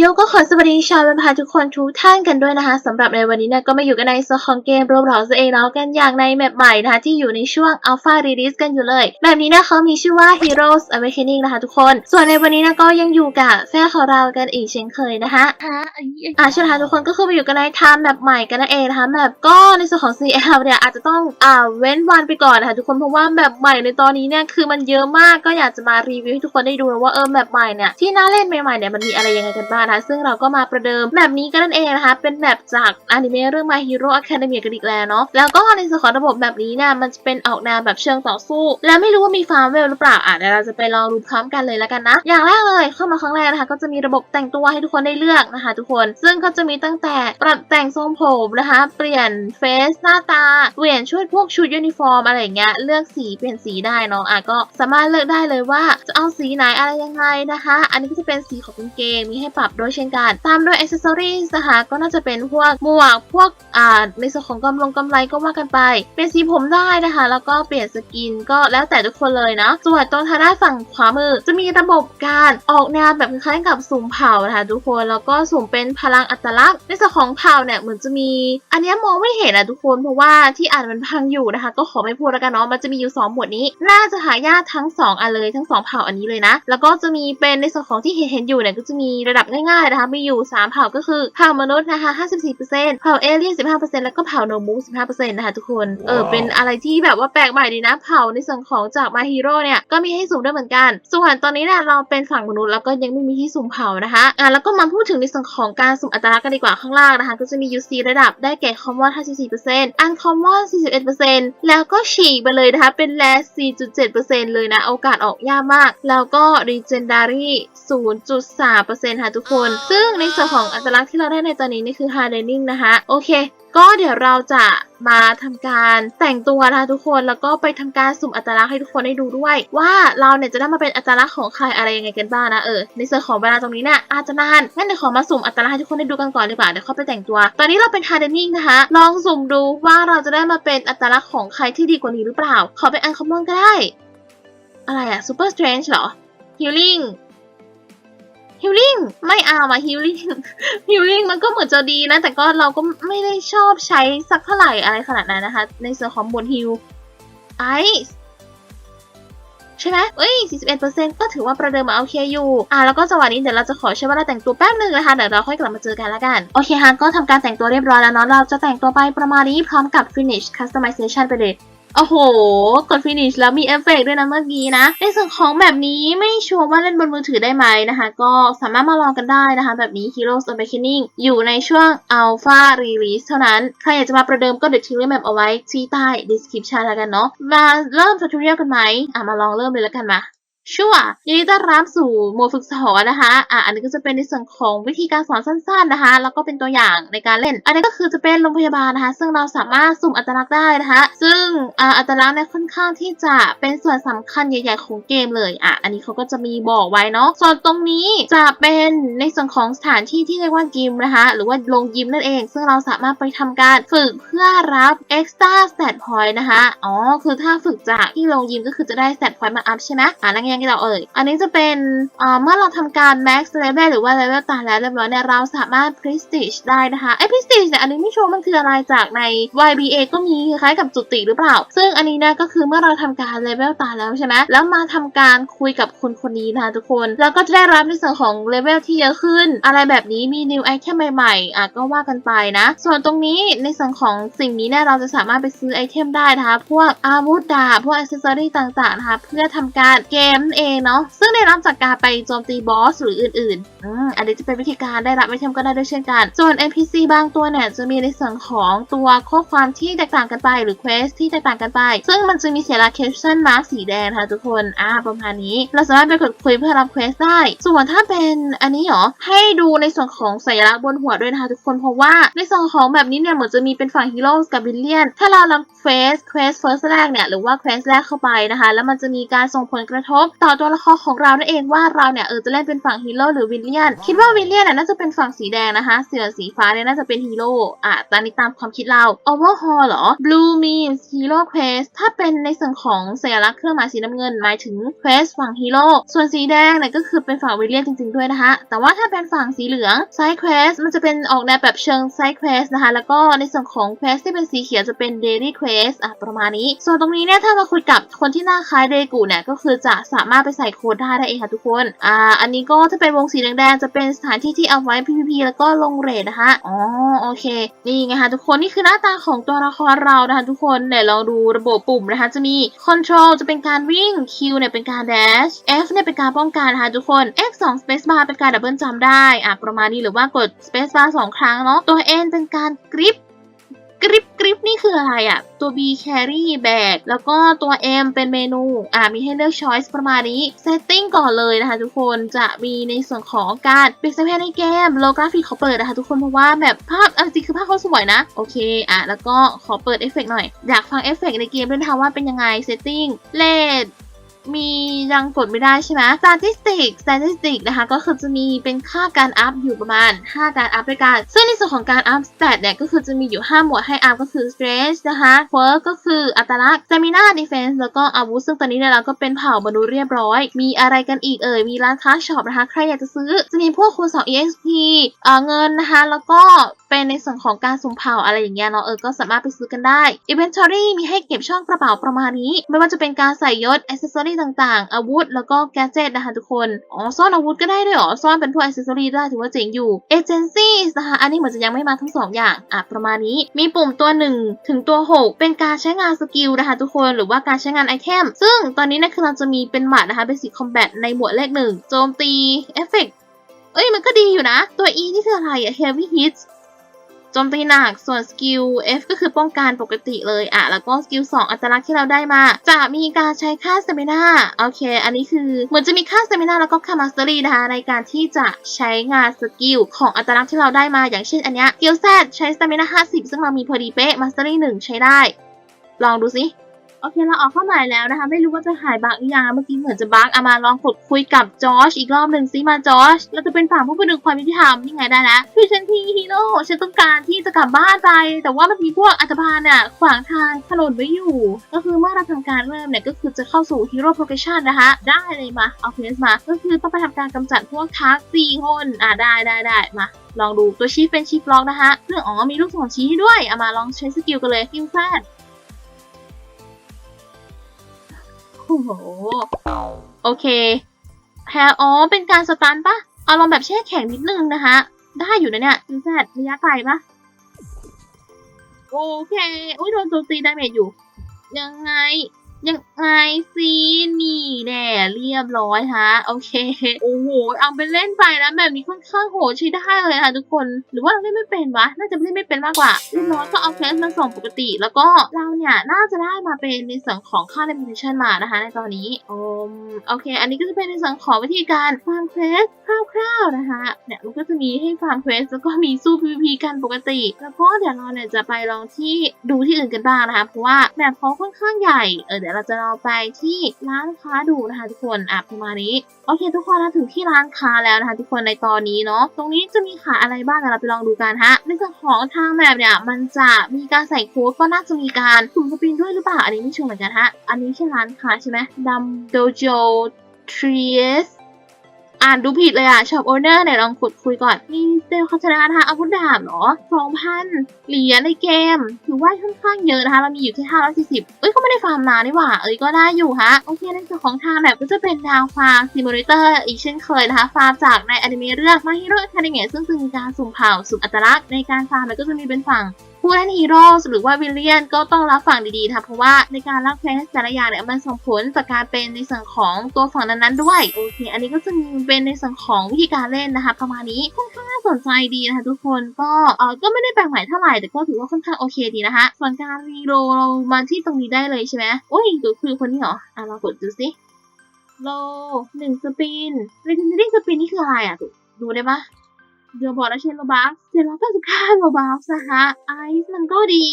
โยก็ขอสวัสดีชาวบันพาทุกคนทุกท่านกันด้วยนะคะสำหรับในวันนี้เนี่ยก็มาอยู่กันในโซนของเกมโรบล็อกเองเนาะกันอย่างในแมปใหม่นะคะที่อยู่ในช่วง Alpha Release กันอยู่เลยแบบนี้นะเขามีชื่อว่า Heroes Awakening นะคะทุกคน ส่วนในวันนี้นะก็ยังอยู่กับแฟนของเรากันอีกเช่นเคยนะคะฮะอีกอ่าใช่ไหมคะทุกคนก็คือมาอยู่กันในไทม์แบบใหม่กันนั่นเองนะคะแบบก็ในส่วนของ CL เนี่ยอาจจะต้องอ่าเว้นวันไปก่อนนะคะทุกคนเพราะว่าแบบใหม่ในตอนนี้เนี่ยคือมันเยอะมากก็อยากจะมารีวิวให้ทุกคนได้ดูนะว่าเออแบบใหม่เนี่ยที่น่าเล่นใหม่ๆเนี่ยมันมีอะไรยังไงกันบ้างนะคะ ซึ่งเราก็มาประเดิมแบบนี้กันนั่นเองนะคะ เป็นแบบจากอนิเมะเรื่อง My Hero Academia กันอีกแล้วเนาะ แล้วก็ในส่วนของระบบแบบนี้เนี่ยมันจะเป็นออกแนวแบบเชิงต่อสู้ และไม่รู้ว่ามีฟาร์มเวลหรือเปล่าอะเดี๋ยวเราจะไปลองดูพร้อมกันเลยแล้วกันนะ อย่างแรกเลยเข้ามาครั้งแรกนะคะ ก็จะมีระบบแต่งตัวให้ทุกคนได้เลือกนะคะ ทุกคน ซึ่งก็จะมีตั้งแต่ปรับแต่งทรงผมนะคะ เปลี่ยนเฟซหน้าตา เปลี่ยนชุดพวกชุดยูนิฟอร์มอะไรอย่างเงี้ย เลือกสีเปลี่ยนสีได้เนาะอะก็สามารถเลือกได้เลยว่าจะเอาสีไหนอะไรยังไงนะคะ อันนี้ก็จะเป็นสีของกางเกงมีให้ปรับด้วยเช่นกัน ตามด้วยอ c เซ s ซอรีนะคะ ก็น่าจะเป็นพวกหมวกพวกอ่าในส่วนของกำลงกำไรก็ว่ากันไป เป็นสีผมได้นะคะ แล้วก็เปลี่ยนสกินก็แล้วแต่ทุกคนเลยนะส่วนตรงทางด้านฝั่งขวามือ จะมีระบบการออกแนวแบบคล้ายกับสุ่มเผ่านะคะทุกคนแล้วก็สุ่มเป็นพลังอัตลักษณ์ในส่วนของเผ่าเนี่ยเหมือนจะมี อันนี้มองไม่เห็นนะทุกคนเพราะว่าที่อ่านมันพังอยู่นะคะ ก็ขอไม่พูดแล้วกันเนาะมันจะมีอยู่สองหมวดนี้ น่าจะหายากทั้งสองอันเลยทั้งสองเผ่าอันนี้เลยนะ แล้วก็จะมีเป็นในส่วนของที่เห็นเห็นอยู่เนี่ยก็จะมีระดับง่ายๆนะคะมีอยู่สามเผ่าก็คือเผ่ามนุษย์นะคะ 54%เผ่าเอเลี่ยน 15%แล้วก็เผ่าโนมู15%นะคะทุกคน เออ เป็นอะไรที่แบบว่าแปลกใหม่ดีนะ เผ่าในส่วนของจากมาฮีโร่เนี่ย ก็มีให้สุ่มด้วยเหมือนกัน ส่วนตอนนี้เนี่ยเราเป็นฝั่งมนุษย์แล้วก็ยังไม่มีที่สุ่มเผ่านะคะ อะแล้วก็มาพูดถึงในส่วนของการสุ่มอัตลักษณ์กันดีกว่าข้างล่างนะคะ ก็จะมี UC ระดับได้แก่ Common 54% Uncommon 41%แล้วก็ฉีกไปเลยนะคะ เป็น Rare 4.7%เลยนะ โอกาสออกยากมาก แล้วก็ Legendary 0.3%ค่ะทุกคนซึ่งในส่วนของอัตลักษณ์ที่เราได้ในตอนนี้นี่คือ Hardening นะคะ โอเค ก็เดี๋ยวเราจะมาทำการแต่งตัวนะคะทุกคนแล้วก็ไปทำการสุ่มอัตลักษณ์ให้ทุกคนได้ดูด้วย ว่าเราเนี่ยจะได้มาเป็นอัตลักษณ์ของใครอะไรยังไงกันบ้างนะเออในส่วนของเวลาตรงนี้เนี่ยอาจจะนานงั้นเดี๋ยวขอมาสุ่มอัตลักษณ์ให้ทุกคนได้ดูกันก่อนดีกว่าเดี๋ยวเข้าไปแต่งตัว ตอนนี้เราเป็น hardening นะคะลองสุ่มดูว่าเราจะได้มาเป็นอัตลักษณ์ของใครที่ดีกว่านี้หรือเปล่า ขอเป็น uncommon ก็ได้ อะไรอะ super strange เหรอ healing healing ไม่เอามา healing healing มันก็เหมือนจะดีนะ แต่ก็เราก็ไม่ได้ชอบใช้สักเท่าไหร่อะไรขนาดนั้นนะคะ ในส่วนของบน heal ice ใช่ไหมเอ้ย 41%ก็ถือว่าประเดิมมาโอเคอยู่ อะ แล้วก็จังหวะนี้เดี๋ยวเราจะขอใช้เวลาแต่งตัวแป๊บหนึ่งนะคะ เดี๋ยวเราค่อยกลับมาเจอกันละกัน โอเคฮะ ก็ทำการแต่งตัวเรียบร้อยแล้วเนาะ เราจะแต่งตัวไปประมาณนี้พร้อมกับ finish customization ไปเลย โอ้โห กด finish แล้วมีเอฟเฟกด้วยนะเมื่อกี้นะ ในส่วนของแบบนี้ไม่ชัวร์ว่าเล่นบนมือถือได้ไหมนะคะ ก็สามารถมาลองกันได้นะคะ แบบนี้ Heroes Awakening อยู่ในช่วง Alpha Release เท่านั้น ใครอยากจะมาประเดิมก็เดี๋ยวทิ้งลิงก์แบบเอาไว้ที่ใต้ description แล้วกันเนาะ มาเริ่ม tutorial กันไหมอะมาลองเริ่มเลยแล้วกันมา ชัวยินดีต้อนรับสู่โหมดฝึกสอนนะคะอะอันนี้ก็จะเป็นในส่วนของวิธีการสอนสั้นๆนะคะ แล้วก็เป็นตัวอย่างในการเล่น อันนี้ก็คือจะเป็นโรงพยาบาลนะคะ ซึ่งเราสามารถสุ่มอัตลักษณ์ได้นะคะ ซึ่งอ่าอัตลักษณ์เนี่ยค่อนข้างที่จะเป็นส่วนสำคัญใหญ่ ๆ ของเกมเลยอะอันนี้เขาก็จะมีบอกไว้เนาะส่วนตรงนี้จะเป็นในส่วนของสถานที่ที่เรียกว่ายิมนะคะ หรือว่าโรงยิมนั่นเอง ซึ่งเราสามารถไปทำการฝึกเพื่อรับ extra stat point นะคะอ๋อคือถ้าฝึกจากที่โรงยิมก็คือจะได้ stat point มาอัพใช่ไหมอะแล้วไงที่เราเอ่ย อันนี้จะเป็นเมื่อเราทำการ max level หรือว่า level ต่ายแล้วเรียบร้อยเนี่ยเราสามารถ prestige ได้นะคะไอ้ prestige เนี่ยอันนี้ไม่ชัวร์มันคืออะไรจากใน YBA ก็มีคล้ายกับจุติหรือเปล่า ซึ่งอันนี้นี่ยก็คือเมื่อเราทำการ level ต่ายแล้วใช่ไหมแล้วมาทำการคุยกับคนคนนี้นะคะทุกคน แล้วก็จะได้รับในส่วนของ level ที่เยอะขึ้น อะไรแบบนี้มี new item ใหม่ๆอะก็ว่ากันไปนะ ส่วนตรงนี้ในส่วนของสิ่งนี้เนี่ยเราจะสามารถไปซื้อไอเทมได้นะคะพวกอาวุธดาบพวกอ c เซ s ซอรี่ต่างๆนะคะเพื่อทำการเกมนั่นเองเนาะซึ่งได้รับจากการไปโจมตีบอสหรืออื่นๆอืมอันนี้จะเป็นวิธีการได้รับไอเทมก็ได้ด้วยเช่นกัน ส่วน NPC บางตัวเนี่ยจะมีในส่วนของตัวข้อความที่แตกต่างกันไป หรือเควสที่แตกต่างกันไป ซึ่งมันจะมีเสียลา caption mark สีแดงนะคะทุกคนอ่าประมาณนี้ เราสามารถไปกดคุยเพื่อรับเควสได้ ส่วนถ้าเป็นอันนี้เหรอให้ดูในส่วนของสัญลักษณ์บนหัวด้วยนะคะทุกคนเพราะว่าในส่วนของแบบนี้เนี่ยเหมือนจะมีเป็นฝั่งฮีโร่กับวิลเลียนถ้าเรารับเควสเควสเฟิร์สแรกเนี่ยหรือว่าเควสแรกเข้าไปนะคะ แล้วมันจะมีการส่งผลกระทบต่อตัวละครของเรานั่นเองว่าเราเนี่ยเออจะเล่นเป็นฝั่งฮีโร่หรือวิลเลียน คิดว่าวิลเลียนน่ะน่าจะเป็นฝั่งสีแดงนะคะ เสือสีฟ้าเนี่ยน่าจะเป็นฮีโร่อะตอนนี้ตามความคิดเรา Overhaul เหรอ Blue means Hero Quest ถ้าเป็นในส่วนของสัญลักษณ์เครื่องหมายสีน้ำเงินหมายถึง Quest ฝั่งฮีโร่ส่วนสีแดงเนี่ยก็คือเป็นฝั่งวิลเลียนจริง ๆด้วยนะคะแต่ว่าถ้าเป็นฝั่งสีเหลือง Side Quest มันจะเป็นออกแนวแบบเชิง Side Quest นะคะแล้วก็ในส่วนของ Quest ที่เป็นสีเขียวจะเป็น Daily Quest อะประมาณนี้ ส่วนตรงนี้เนี่ยถ้ามาคุยกับคนที่หน้าคล้ายเดกูเนี่ยก็คือจะสามารถไปใส่โค้ดได้ได้เองค่ะทุกคน อ่า อันนี้ก็ถ้าเป็นวงสีแดงๆจะเป็นสถานที่ที่เอาไว้ PVP แล้วก็ลงเรทนะคะ อ๋อ โอเค นี่ไงคะทุกคน นี่คือหน้าตาของตัวละครเรานะคะทุกคนเดี๋ยวลองดูระบบปุ่มนะคะ จะมี Control จะเป็นการวิ่ง Q เนี่ยเป็นการ dash F เนี่ยเป็นการป้องกันนะคะทุกคน X 2 space bar เป็นการดับเบิลจำได้ อะประมาณนี้หรือว่ากด space bar สองครั้งเนาะ ตัว N เป็นการกริป กริปกริปนี่คืออะไรอะ่ะ ตัว B carry bag แล้วก็ตัว M เป็นเมนู อ่ามีให้เลือก choice ประมาณนี้ setting ก่อนเลยนะคะทุกคนจะมีในส่วนของการเปิดสเปซในเกมโลกราฟิกขาเปิดนะคะทุกคนเพราะว่าแบบภาพอจริงคือภาพเขาสวยนะ โอเค อะ แล้วก็ขอเปิดเอฟเฟกหน่อย อยากฟังเอฟเฟกในเกมด้วยนะคะว่าเป็นยังไง setting เลด มียังกดไม่ได้ใช่ไหม statistic statistic นะคะก็คือจะมีเป็นค่าการอัพอยู่ประมาณ 5 การอัพด้วยกัน ซึ่งในส่วนของการอัพ stat เนี่ยก็คือจะมีอยู่ 5 หมวดให้อัพก็คือ strength นะคะ quirk ก็คืออัตลักษณ์ stamina defense แล้วก็อาวุธซึ่งตอนนี้เนี่ยเราก็เป็นเผ่าบรรลุเรียบร้อย มีอะไรกันอีกเอ่ย มีร้านค้าช็อปนะคะ ใครอยากจะซื้อ จะมีพวกคูณ2 exp เอ่อเงินนะคะ แล้วก็เป็นในส่วนของการสุ่มเผ่าอะไรอย่างเงี้ยเนาะเออก็สามารถไปซื้อกันได้ inventory มีให้เก็บช่องกระเป๋าประมาณนี้ ไม่ว่าจะเป็นการใส่ยศ accessory ต่างๆ อาวุธแล้วก็ gadget นะคะทุกคน อ๋อ ซ่อนอาวุธก็ได้ด้วยเหรอ ซ่อนเป็นพวก accessory ได้ถือว่าเจ๋งอยู่ agencies นะคะอันนี้เหมือนจะยังไม่มาทั้งสองอย่าง อะ ประมาณนี้ มีปุ่มตัว 1 ถึงตัว 6 เป็นการใช้งานสกิลนะคะทุกคน หรือว่าการใช้งานไอเทม ซึ่งตอนนี้นะคือเราจะมีเป็นหมัดนะคะ basic combat ในหมวดเลขหนึ่งโจมตีเอฟเฟกเอ้ยมันก็ดีอยู่นะ ตัว E นี่คืออะไรอะ heavy hits โจมตีหนัก ส่วนสกิล F ก็คือป้องกันปกติเลยอะ แล้วก็สกิล 2 อัตลักษณ์ที่เราได้มา จะมีการใช้ค่าสเตมินาโอเค อันนี้คือเหมือนจะมีค่าสเตมินาแล้วก็ค่าสเตอรี่นะคะในการที่จะใช้งานสกิลของอัตลักษณ์ที่เราได้มา อย่างเช่นอันเนี้ย skill Z ใช้สเตมินา50 ซึ่งเรามีพอดีเป๊ะมาสเตอรี่1ใช้ได้ ลองดูสิ โอเคเราออกเข้าหม่แล้วนะคะ ไม่รู้ว่าจะหายบักหรือยังเมื่อกี้เหมือนจะบักเอามาลองกดคุยกับจอชอีกรอบหนึ่งซิมาจอชเราจะเป็นฝั่งผู้ประดึงความยุติธรรมยังไงได้แล้วคือฉันทีฮีโร่ฉันต้องการที่จะกลับบ้านไป แต่ว่ามันมีพวกอัตภานเนี่ยขวางทางถนนไว้อยู่ ก็คือเมื่อเราทำการเริ่มเนี่ยก็คือจะเข้าสู่ฮีโร่โปรเกชันนะคะ ได้เลยมาเอาเพสมา ก็คือต้องไปทำการกำจัดพวกทักสี่คนอ่าได้ได้ได้มาลองดูตัวชีฟเป็นชีฟล็อกนะคะเรื่องอ๋อมีลูกศรชี้ให้ด้วยเอามาลองใช้สกิลกันเลยกิลแซด โอ้โห โอเคแพรอ๋อ เป็นการสตันปะเอาลองแบบแช่แข็งนิดนึงนะคะ ได้อยู่นะเนี่ยยูแซดระยะไกลปะโอเค อุ้ยโดนโจมตีดาเมจอยู่ ยังไง ยังไงสินี่แน่เรียบร้อยฮะ โอเค โอ้โห เอาไปเล่นไปนะแบบนี้ค่อนข้างโหใช้ได้เลยค่ะทุกคน หรือว่าเราเล่นไม่เป็นวะ น่าจะเล่นไม่เป็นมากกว่าเรียบร้อยก็เอาเคสมาส่งปกติ แล้วก็เราเนี่ยน่าจะได้มาเป็นในส่วนของค่า reputation มานะคะในตอนนี้อมโอเค อันนี้ก็จะเป็นในส่วนของวิธีการฟาร์มเคส คร่าวๆนะคะเนี่ยมันก็จะมีให้ฟาร์มเควสแล้วก็มีสู้ PVP กันปกติ แล้วก็เดี๋ยวเราเนี่ยจะไปลองที่ดูที่อื่นกันบ้างนะคะเพราะว่าแบบเขาค่อนข้างใหญ่เออเดี๋ยวเราจะลองไปที่ร้านค้าดูนะคะทุกคนอะประมาณนี้โอเค ทุกคนเราถึงที่ร้านค้าแล้วนะคะทุกคนในตอนนี้เนาะตรงนี้จะมีขายอะไรบ้างเดี๋ยวเราไปลองดูกันฮะในส่วนของทางแมปเนี่ยมันจะมีการใส่โค้ดก็น่าจะมีการสุ่มสปินด้วยหรือเปล่าอันนี้ไม่ชัวร์เหมือนกันฮะอันนี้ใช่ร้านค้าใช่ไหมดัมโดโจทรีส อ่านดูผิดเลยอะช็อปโอเนอร์ไหนลองกดคุยก่อน มีเซลล์โฆษณาทางอาวุธดาบเหรอสองพันเหรียญในเกม ถือว่าค่อนข้างเยอะนะคะ เรามีอยู่ที่ห้าร้อยสี่สิบเอ้ยก็ไม่ได้ฟาร์มนานนี่หว่า เอ้ยก็ได้อยู่ฮะ โอเคในส่วนของทางแบบก็จะเป็นดาวฟาร์มซิมูเลเตอร์อีกเช่นเคยนะคะ ฟาร์มจากในอนิเมะเรื่อง My Hero Academia ซึ่งจะมีการสุ่มเผ่าสุ่มอัตลักษณ์ในการฟาร์มมันก็จะมีเป็นฝั่ง ผู้เล่นฮีโร่หรือว่าวิลเลียนก็ต้องรับฝั่งดีๆค่ะเพราะว่าในการรับเควสแต่ละอย่างเนี่ยมันส่งผลต่อการเป็นในส่วนของตัวฝั่งนั้นๆด้วยโอเค อันนี้ก็จะมีเป็นในส่วนของวิธีการเล่นนะคะประมาณนี้ค่อนข้างน่าสนใจดีนะคะทุกคนก็เออก็ไม่ได้แปลกใหม่เท่าไหร่แต่ก็ถือว่าค่อนข้างโอเคดีนะคะส่วนการรีโรเรามาที่ตรงนี้ได้เลยใช่ไหมโอ้ยก็คือคนนี้เหรออะเรากดดูสิโลหนึ่งสปินเรนดิสปินนี่คืออะไรอะดูดูได้ปะ เดี๋ยวบอกนะเชนโรบัคเจ็ดร้อยแปดสิบเก้าโรบัคนะคะไอซ์มันก็ดี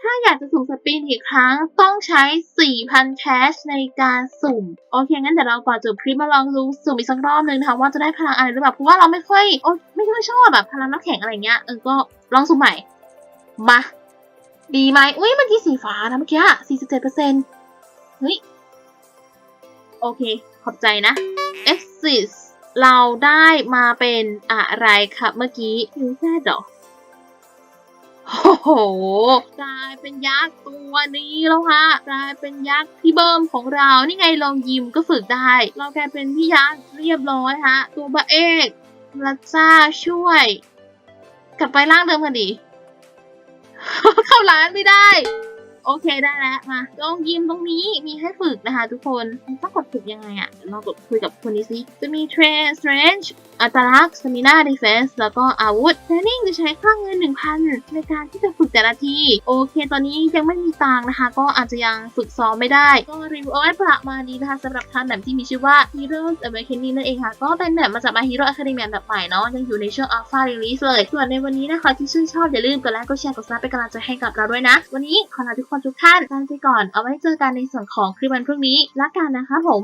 ถ้าอยากจะสุ่มสปินอีกครั้งต้องใช้4,000แคชในการสุ่ม โอเค งั้นเดี๋ยวเราก่อนจบคลิปมาลองดูสุ่มอีกสักรอบหนึ่งนะคะว่าจะได้พลังอะไรหรือเปล่าเพราะว่าเราไม่ค่อยโอ๊ยไม่ค่อยชอบแบบพลังน้ำแข็งอะไรเงี้ยเออก็ลองสุ่มใหม่ มา ดีไหมอุ้ยเมื่อกี้สีฟ้านะเมื่อกี้อะ47%เฮ้ยโอเค ขอบใจนะ Exit เราได้มาเป็นอะไรครับเมื่อกี้ยูแซดหรอโอ้โหกลายเป็นยักษ์ตัวนี้แล้วค่ะกลายเป็นยักษ์พี่เบิ้มของเรา นี่ไงลองยิมก็ฝึกได้ เรากลายเป็นพี่ยักษ์เรียบร้อยฮะ ตัวบะเอกพระเจ้าช่วย กลับไปร่างเดิมกันดิเข้าร้านไม่ได้ โอเคได้แล้วมาลองยิมตรงนี้มีให้ฝึกนะคะทุกคนต้องกดฝึกยังไงอะ่ะลองกดคุยกับคนนี้สิจะมีเทรนสเตรนจ์ อัตลักษณ์สมินาดีเฟนส์แล้วก็อาวุธ training จะใช้ค่าเงิน 1,000 ในการที่จะฝึกแต่ละที โอเคตอนนี้ยังไม่มีตังนะคะ ก็อาจจะยังฝึกซ้อมไม่ได้ ก็รีวิวเอาไว้ประมาณนี้นะคะสำหรับท่างแบบที่มีชื่อว่า Heroes Awakening นั่นเองค่ะ ก็เป็นแบบมาจาก My Hero Academia แบบใหม่เนาะยังอยู่ในช่วง Alpha Release เลย ส่วนในวันนี้นะคะที่ชื่นชอบอย่าลืมกดไลค์กดแชร์กดซับเป็นกำลังใจให้กับเราด้วยนะ วันนี้ขอลาทุกคนทุกท่านลาไปก่อนเอาไว้เจอกันในส่วนของคลิปวันพรุ่งนี้ละกันนะคะผม